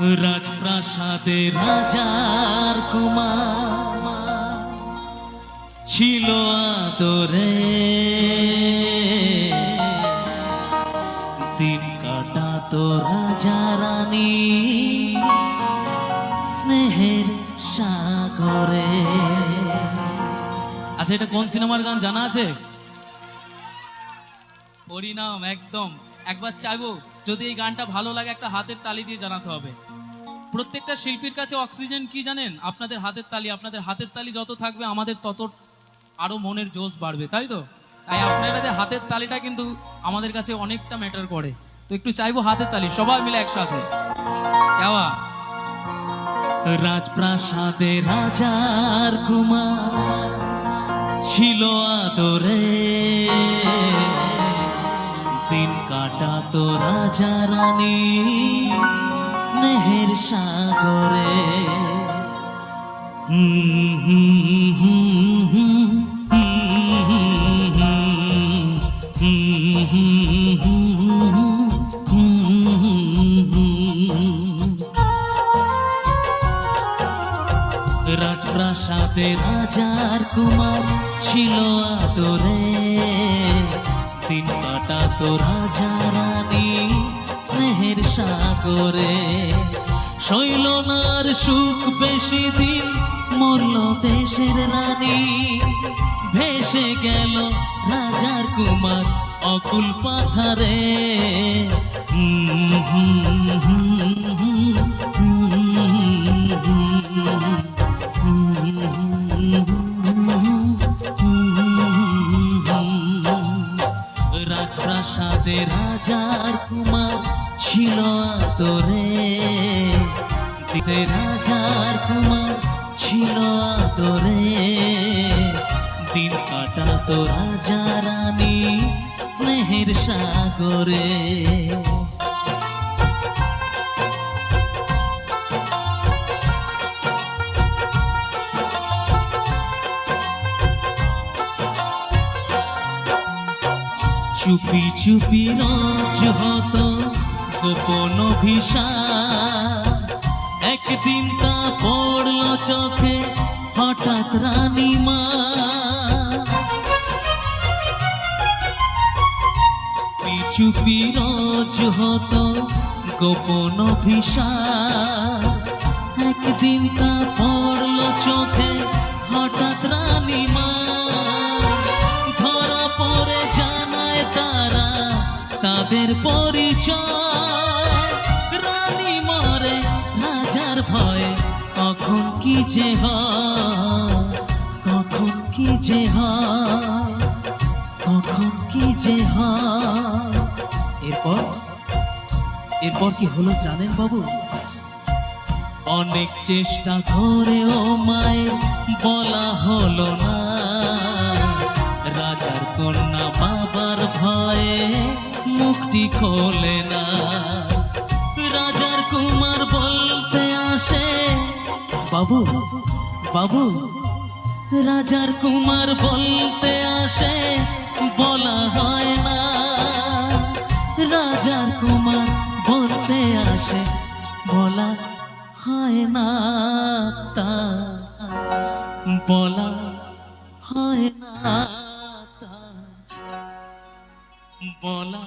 রাজপ্রাসাদে রাজার কুমার ছিল আদরে। দিন কাটাতো রাজা রানী স্নেহের সাগরে। আচ্ছা এটা কোন সিনেমার গান জানা আছে? হরিনাম, একদম। একবার চাইব? যদি এই গানটা ভালো লাগে, একটা হাতের তালি দিয়ে জানাতে হবে। প্রত্যেকটা শিল্পীর কাছে অক্সিজেন কি জানেন? আপনাদের হাতের তালি, আপনাদের হাতের তালি যত থাকবে, আমাদের তত আরও মনের জোশ বাড়বে, তাই তো? তাই আপনাদের হাতের তালিটা কিন্তু আমাদের কাছে অনেকটা ম্যাটার করে। তো একটু চাইব হাতের তালি, সবাই মিলে একসাথে। রাজপ্রাসাদে রাজার কুমার ছিল আদরে। দিন কাটাতো রাজা রানী স্নেহের সাগরে রাজপ্রাসাদে রাজার কুমার ছিল আদরে দিন কাটাতো রাজা রানী, স্নেহের সাগরে। শৈলনার সুখ বেশি দিন মরল দেশের রানী। ভেসে গেল রাজার কুমার অকুল পাথারে। হুম হুম হুম। রাজপ্রাসাদে রাজার কুমার ছিল আতরে দিতে রাজার কুমার ছিল আতরে দিন কাটাতো রাজা রানী স্নেহের সাগরে। চুপি চুপি রোজ হতো গোপন অভিশাপ। একদিন তা পড়ল চোখে হঠাৎ রানীমা চুপি রোজ হতো গোপন অভিশাপ। একদিন তা পড়ল চোখে হঠাৎ রানীমা তাদের পরিচয়। রানী মরে রাজার ভয়ে, কখন কি যে কখন কি যে কখন কি যে এরপর এরপর কি হলো জানেন বাবু? অনেক চেষ্টা করেও মায়ের বলা হলো না। রাজার কন্যা বাবার ভয়ে মুখটি খোলে না। রাজার কুমার বলতে আসে, বাবু বাবু। রাজার কুমার বলতে আসে, বলা হয় না। রাজার কুমার বলতে আসে, বলা হয় না। তা, বলা হয় না। তা, বলা